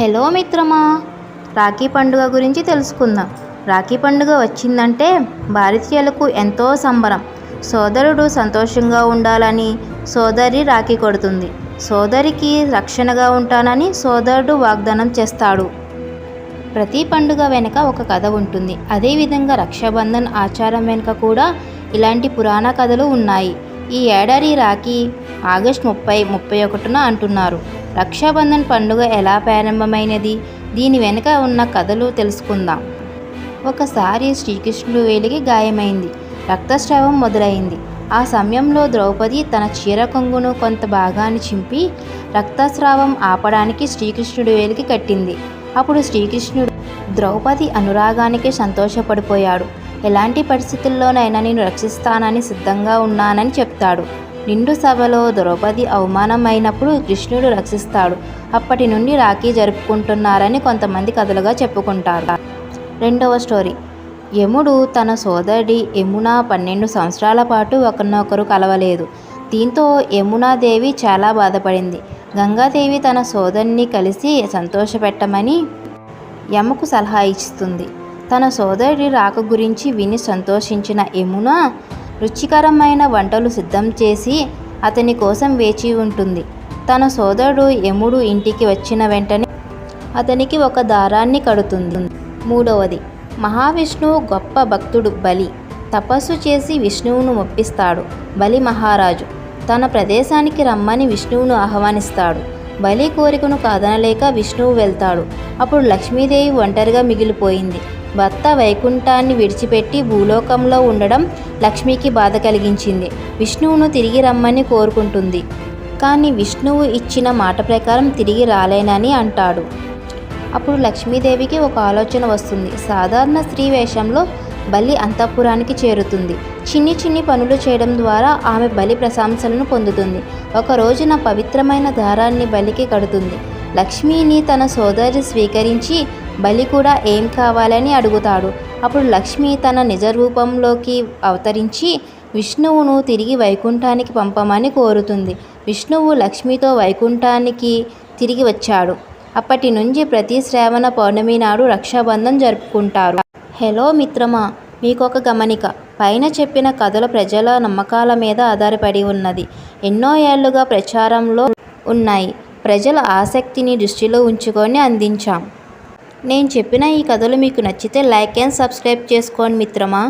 Hello మిత్రమా రాఖీ పండుగ గురించి తెలుసుకుందాం. రాఖీ పండుగ వచ్చిందంటే భారతీయులకు ఎంతో సంబరం. సోదరుడు సంతోషంగా ఉండాలని సోదరి రాఖీ కొడుతుంది. సోదరికి రక్షణగా ఉంటానని సోదరుడు వాగ్దానం చేస్తాడు. ప్రతి పండుగ వెనుక ఒక కథ ఉంటుంది. అదేవిధంగా రక్షాబంధన్ ఆచారం వెనుక కూడా ఇలాంటి పురాణ కథలు ఉన్నాయి. ఈ ఏడాది రాఖీ ఆగస్ట్ ముప్పై ముప్పై ఒకటిన అంటున్నారు. రక్షాబంధన్ పండుగ ఎలా ప్రారంభమైనది? దీని వెనుక ఉన్న కథలు తెలుసుకుందాం. ఒకసారి శ్రీకృష్ణుడు వేలికి గాయమైంది. రక్తస్రావం మొదలైంది. ఆ సమయంలో ద్రౌపది తన చీర కొంగును కొంత భాగాన్ని చింపి రక్తస్రావం ఆపడానికి శ్రీకృష్ణుడి వేలికి కట్టింది. అప్పుడు శ్రీకృష్ణుడు ద్రౌపది అనురాగానికి సంతోషపడిపోయాడు. ఎలాంటి పరిస్థితుల్లోనైనా నేను రక్షిస్తానని సిద్ధంగా ఉన్నానని చెప్తాడు. నిండు సభలో ద్రౌపది అవమానమైనప్పుడు కృష్ణుడు రక్షిస్తాడు. అప్పటి నుండి రాఖీ జరుపుకుంటున్నారని కొంతమంది కథలుగా చెప్పుకుంటారు. రెండవ స్టోరీ. యముడు తన సోదరి యమున పన్నెండు సంవత్సరాల పాటు ఒకరినొకరు కలవలేదు. దీంతో యమునాదేవి చాలా బాధపడింది. గంగాదేవి తన సోదరిని కలిసి సంతోషపెట్టమని యమకు సలహా ఇస్తుంది. తన సోదరి రాక గురించి విని సంతోషించిన యమున రుచికరమైన వంటలు సిద్ధం చేసి అతని కోసం వేచి ఉంటుంది. తన సోదరుడు యముడు ఇంటికి వచ్చిన వెంటనే అతనికి ఒక దారాన్ని కడుతుంది. మూడవది మహావిష్ణువు గొప్ప భక్తుడు బలి. తపస్సు చేసి విష్ణువును మొప్పిస్తాడు బలి మహారాజు. తన ప్రదేశానికి రమ్మని విష్ణువును ఆహ్వానిస్తాడు. బలి కోరికను కాదనలేక విష్ణువు వెళ్తాడు. అప్పుడు లక్ష్మీదేవి ఒంటరిగా మిగిలిపోయింది. భర్త వైకుంఠాన్ని విడిచిపెట్టి భూలోకంలో ఉండడం లక్ష్మికి బాధ కలిగించింది. విష్ణువును తిరిగి రమ్మని కోరుకుంటుంది. కానీ విష్ణువు ఇచ్చిన మాట ప్రకారం తిరిగి రాలేనని అంటాడు. అప్పుడు లక్ష్మీదేవికి ఒక ఆలోచన వస్తుంది. సాధారణ స్త్రీ వేషంలో బలి అంతఃపురానికి చేరుతుంది. చిన్ని చిన్ని పనులు చేయడం ద్వారా ఆమె బలి ప్రశంసలను పొందుతుంది. ఒక రోజున పవిత్రమైన దారాన్ని బలికి కడుతుంది. లక్ష్మిని తన సోదరి స్వీకరించి బలి కూడా ఏం కావాలని అడుగుతాడు. అప్పుడు లక్ష్మి తన నిజ రూపంలోకి అవతరించి విష్ణువును తిరిగి వైకుంఠానికి పంపమని కోరుతుంది. విష్ణువు లక్ష్మితో వైకుంఠానికి తిరిగి వచ్చాడు. అప్పటి నుంచి ప్రతి శ్రావణ పౌర్ణమి నాడు రక్షాబంధం జరుపుకుంటారు. హలో మిత్రమా మీకు ఒక గమనిక. పైన చెప్పిన కథల ప్రజల నమ్మకాల మీద ఆధారపడి ఉన్నది. ఎన్నో ఏళ్ళుగా ప్రచారంలో ఉన్నాయి. ప్రజల ఆసక్తిని దృష్టిలో ఉంచుకొని అందించాం. నేను చెప్పిన ఈ కథలు మీకు నచ్చితే లైక్ అండ్ సబ్స్క్రైబ్ చేసుకోండి మిత్రమా?